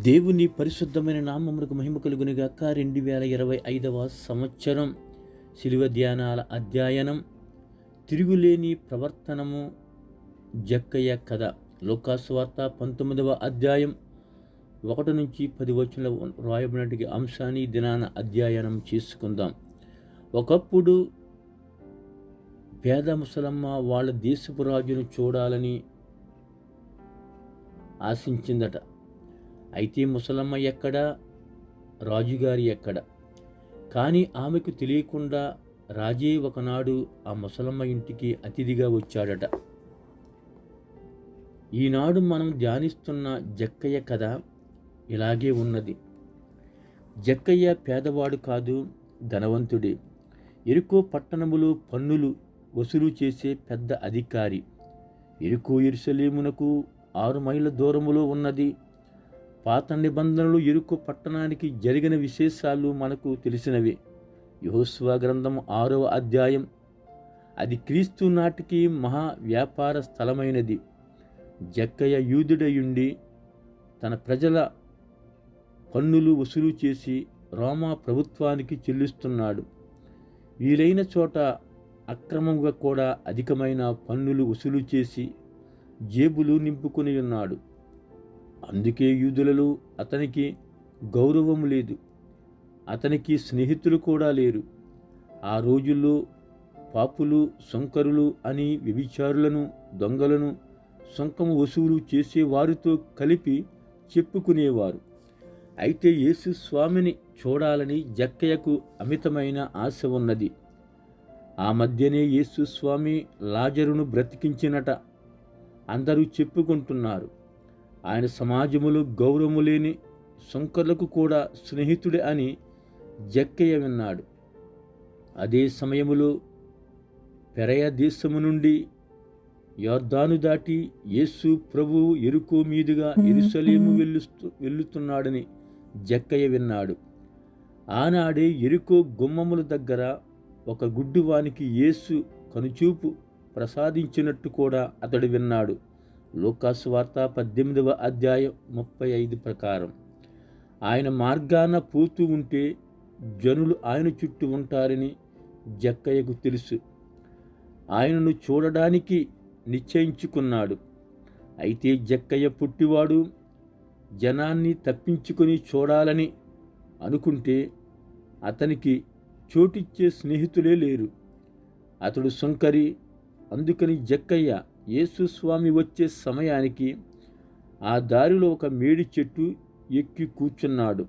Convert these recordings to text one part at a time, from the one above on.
దేవుని పరిశుద్ధమైన నామమునకు మహిమ కలుగునిగాక రెండు వేల ఇరవై ఐదవ సంవత్సరం శిలువ ధ్యానాల అధ్యయనం. తిరుగులేని ప్రవర్తనము జక్కయ్య కథ. లోకాస్వార్త పంతొమ్మిదవ అధ్యాయం ఒకటి నుంచి పది వచ్చిన రాయబడినటువంటి అంశాన్ని దినాన అధ్యయనం చేసుకుందాం. ఒకప్పుడు పేద ముసలమ్మ వాళ్ళ దేశపు రాజును చూడాలని ఆశించిందట. అయితే ముసలమ్మ ఎక్కడ? రాజుగారి ఎక్కడ? కానీ ఆమెకు తెలియకుండా రాజే ఒకనాడు ఆ ముసలమ్మ ఇంటికి అతిథిగా వచ్చాడట. ఈనాడు మనం ధ్యానిస్తున్న జక్కయ్య కథ ఇలాగే ఉన్నది. జక్కయ్య పేదవాడు కాదు ధనవంతుడే. ఎరుకో పట్టణములో పన్నులు వసూలు చేసే పెద్ద అధికారి. ఎరుకో ఇరుసలేమునకు ఆరు మైళ్ళ దూరములో ఉన్నది. పాత నిబంధనలు ఎరుకు పట్టణానికి జరిగిన విశేషాలు మనకు తెలిసినవే. యహోస్వ గ్రంథం ఆరవ అధ్యాయం. అది క్రీస్తు నాటికి మహా వ్యాపార స్థలమైనది. జక్కయ్య యూదుడయుండి తన ప్రజల పన్నులు వసూలు చేసి రోమా ప్రభుత్వానికి చెల్లిస్తున్నాడు. వీలైన చోట అక్రమంగా కూడా అధికమైన పన్నులు వసూలు చేసి జేబులు నింపుకొని ఉన్నాడు. అందుకే యూదులలో అతనికి గౌరవం లేదు. అతనికి స్నేహితులు కూడా లేరు. ఆ రోజుల్లో పాపులు శంకరులు అని వ్యభిచారులను దొంగలను సొంకము వసూలు చేసే వారితో కలిపి చెప్పుకునేవారు. అయితే యేసు స్వామిని చూడాలని జక్కయ్యకు అమితమైన ఆశ ఉన్నది. ఆ మధ్యనే యేసు స్వామి లాజరును బ్రతికించినట అందరూ చెప్పుకుంటున్నారు. ఆయన సమాజములో గౌరవము లేని శంకర్లకు కూడా స్నేహితుడే అని జక్కయ్య విన్నాడు. అదే సమయములో పెరయ దేశము నుండి యోర్దాను దాటి యేసు ప్రభువు ఎరుకో మీదుగా ఎరుసలేము వెళ్ళుస్తూ వెళ్ళుతున్నాడని జక్కయ్య విన్నాడు. ఆనాడే ఎరుకో గుమ్మముల దగ్గర ఒక గుడ్డివానికి యేసు కనుచూపు ప్రసాదించినట్టు కూడా అతడు విన్నాడు. లూకాసు వార్త పద్దెనిమిదవ అధ్యాయం ముప్పై ఐదు ప్రకారం. ఆయన మార్గాన పోతూ ఉంటే జనులు ఆయన చుట్టూ ఉంటారని జక్కయ్యకు తెలుసు. ఆయనను చూడడానికి నిశ్చయించుకున్నాడు. అయితే జక్కయ్య పుట్టివాడు జనాన్ని తప్పించుకొని చూడాలని అనుకుంటే అతనికి చోటిచ్చే స్నేహితులే లేరు. అతడు సుంకరి అందుకని జక్కయ్య యేసు స్వామి వచ్చే సమయానికి ఆ దారిలో ఒక మేడి చెట్టు ఎక్కి కూర్చున్నాడు.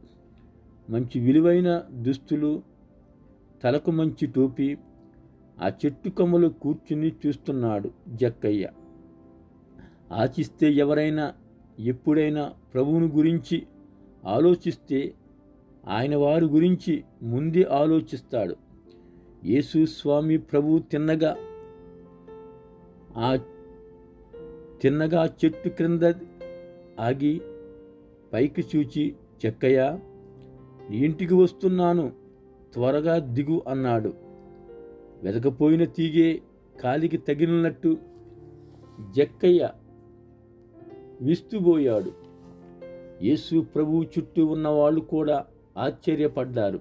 మంచి విలువైన దుస్తులు తలకు మంచి టోపీ ఆ చెట్టు కొమ్మలు కూర్చుని చూస్తున్నాడు జక్కయ్య. ఆచిస్తే ఎవరైనా ఎప్పుడైనా ప్రభువుని గురించి ఆలోచిస్తే ఆయన వారి గురించి ముందే ఆలోచిస్తాడు. యేసు స్వామి ప్రభు తిన్నగా ఆ తిన్నగా చెట్టు క్రింద ఆగి పైకి చూచి చెక్కయ్య ఇంటికి వస్తున్నాను త్వరగా దిగు అన్నాడు. వెదకపోయిన తీగే కాలికి తగిలినట్టు జక్కయ్య విస్తుబోయాడు. యేసు ప్రభువు చుట్టూ ఉన్న వాళ్ళు కూడా ఆశ్చర్యపడ్డారు.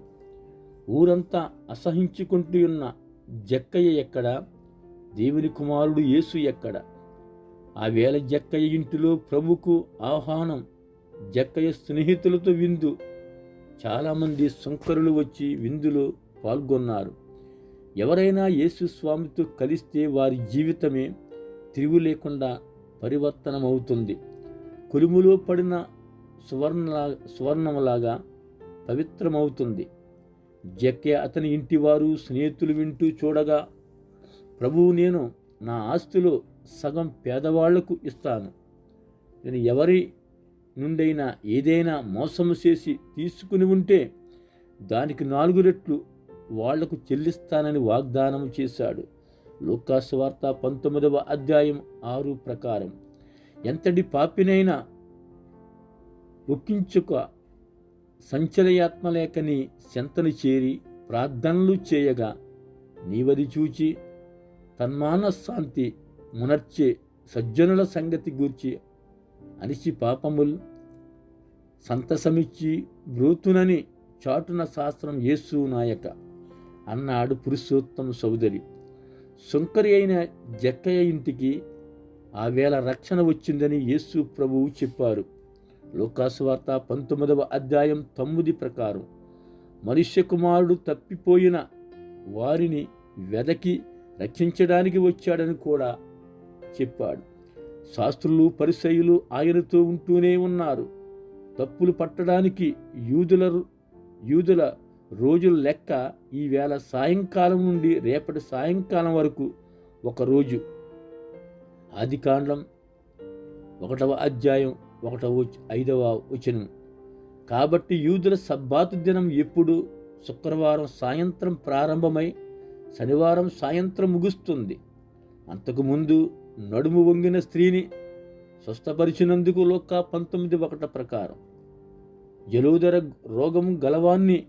ఊరంతా అసహించుకుంటూ ఉన్న జక్కయ్య ఎక్కడ? దేవుని కుమారుడు యేసు ఎక్కడ? ఆ వేళ జక్కయ్య ఇంటిలో ప్రభుకు ఆహ్వానం. జక్కయ్య స్నేహితులతో విందు. చాలామంది శంకరులు వచ్చి విందులో పాల్గొన్నారు. ఎవరైనా యేసు స్వామితో కలిస్తే వారి జీవితమే తిరుగు లేకుండా పరివర్తనమవుతుంది. కొలుములో పడిన సువర్ణలా సువర్ణంలాగా పవిత్రమవుతుంది. జక్కే అతని ఇంటివారు స్నేహితులు వింటూ చూడగా ప్రభువు నేను నా ఆస్తిలో సగం పేదవాళ్ళకు ఇస్తాను. నేను ఎవరి నుండైనా ఏదైనా మోసము చేసి తీసుకుని ఉంటే దానికి నాలుగు రెట్లు వాళ్ళకు చెల్లిస్తానని వాగ్దానం చేశాడు. లోకాసు వార్త పంతొమ్మిదవ అధ్యాయం ఆరు ప్రకారం ఎంతటి పాపినైనా ఒక్కించుక సంచలయాత్మలేకని సెంతను చేరి ప్రార్థనలు చేయగా నీవది చూచి తన్మానశాంతి మునర్చే సజ్జనుల సంగతి గూర్చి అనిచి పాపముల్ సంతసమిచ్చి బ్రూతునని చాటున శాస్త్రం యేసు నాయక అన్నాడు పురుషోత్తమ సౌదరి. శంకరి అయిన జక్కయ్య ఇంటికి ఆ వేళ రక్షణ వచ్చిందని యేసు ప్రభువు చెప్పారు. లోకాసువార్త పంతొమ్మిదవ అధ్యాయం తొమ్మిది ప్రకారం మనుష్య కుమారుడు తప్పిపోయిన వారిని వెదకి రక్షించడానికి వచ్చాడని కూడా చెప్పాడు. శాస్త్రులు పరిసయులు ఆయనతో ఉంటూనే ఉన్నారు. తప్పులు పట్టడానికి యూదుల యూదుల రోజుల లెక్క ఈవేళ సాయంకాలం నుండి రేపటి సాయంకాలం వరకు ఒక రోజు ఆదికాండం ఒకటవ అధ్యాయం ఒకటవ ఐదవ వచనం. కాబట్టి యూదుల సబ్బాతు దినం ఎప్పుడు? శుక్రవారం సాయంత్రం ప్రారంభమై శనివారం సాయంత్రం ముగుస్తుంది. అంతకుముందు నడుము వంగిన స్త్రీని స్వస్థపరిచినందుకు లోక పంతొమ్మిది ఒకట ప్రకారం. జలుదర రోగం గలవాన్ని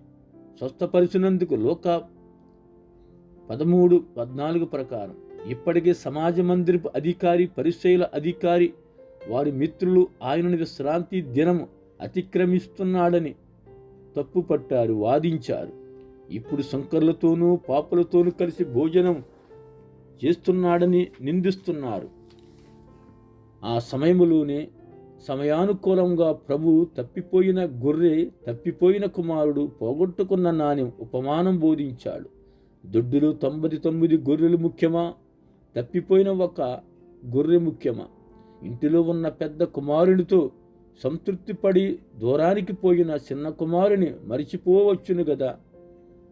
స్వస్థపరిచినందుకు లోక పదమూడు పద్నాలుగు ప్రకారం. ఇప్పటికే సమాజ మందిరపు అధికారి పరిశైల అధికారి వారి మిత్రులు ఆయనను విశ్రాంతి దినము అతిక్రమిస్తున్నాడని తప్పుపట్టారు వాదించారు. ఇప్పుడు శంకర్లతోనూ పాపలతోనూ కలిసి భోజనం చేస్తున్నాడని నిందిస్తున్నారు. ఆ సమయములోనే సమయానుకూలంగా ప్రభు తప్పిపోయిన గొర్రె తప్పిపోయిన కుమారుడు పోగొట్టుకున్న నాణ్యం ఉపమానం బోధించాడు. దొడ్డులు తొంభై తొమ్మిది గొర్రెలు ముఖ్యమా? తప్పిపోయిన ఒక గొర్రె ముఖ్యమా? ఇంటిలో ఉన్న పెద్ద కుమారునితో సంతృప్తి పడి దూరానికి పోయిన చిన్న కుమారుని మరిచిపోవచ్చును కదా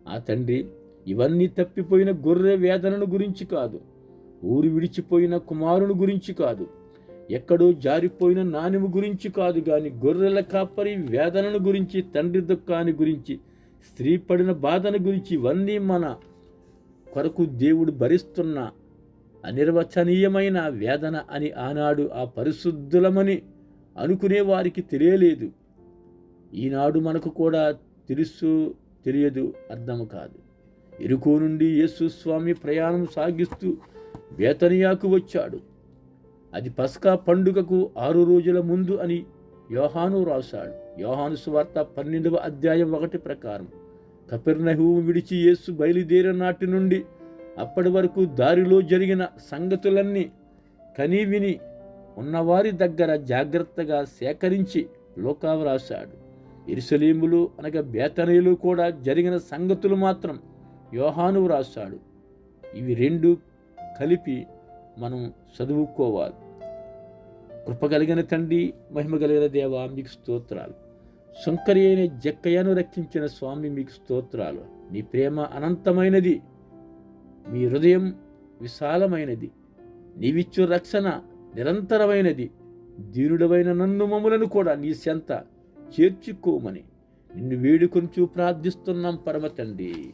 ఆ తండ్రి ఇవన్నీ తప్పిపోయిన గొర్రె వేదనను గురించి కాదు. ఊరు విడిచిపోయిన కుమారుని గురించి కాదు. ఎక్కడో జారిపోయిన నాణెము గురించి కాదు గాని గొర్రెల కాపరి వేదనను గురించి తండ్రి దుఃఖాన్ని గురించి స్త్రీ పడిన బాధను గురించి ఇవన్నీ మన కొరకు దేవుడు భరిస్తున్న అనిర్వచనీయమైన వేదన అని ఆనాడు ఆ పరిశుద్ధులమని అనుకునే వారికి తెలియలేదు. ఈనాడు మనకు కూడా తెలుసు తెలియదు అర్థం కాదు. ఎరుకో నుండి యేసు స్వామి ప్రయాణం సాగిస్తూ బేతనియాకు వచ్చాడు. అది పస్కా పండుగకు ఆరు రోజుల ముందు అని యోహాను రాశాడు. యోహాను సువార్త పన్నెండవ అధ్యాయం ఒకటి ప్రకారం కపెర్నహూము విడిచి యేసు బయలుదేరిన నాటి నుండి అప్పటి వరకు దారిలో జరిగిన సంగతులన్నీ కనీవిని ఉన్నవారి దగ్గర జాగ్రత్తగా సేకరించి లోకావ రాశాడు. ఇరుసలీములు అనగా బేతనీయులు కూడా జరిగిన సంగతులు మాత్రం యోహాను రాశాడు ఇవి రెండు కలిపి మనం చదువుకోవాలి. కృప కలిగిన తండ్రి మహిమ కలిగిన దేవ మీకు స్తోత్రాలు. శంకరి అయిన జక్కయ్యను రక్షించిన స్వామి మీకు స్తోత్రాలు. నీ ప్రేమ అనంతమైనది. మీ హృదయం విశాలమైనది. నీవిచ్చు రక్షణ నిరంతరమైనది. దీనుడవైన నన్ను మమ్ములను కూడా నీ సెంత చేర్చుకోమని నిన్ను వేడుకొంచు ప్రార్థిస్తున్నాం పరమ తండ్రి.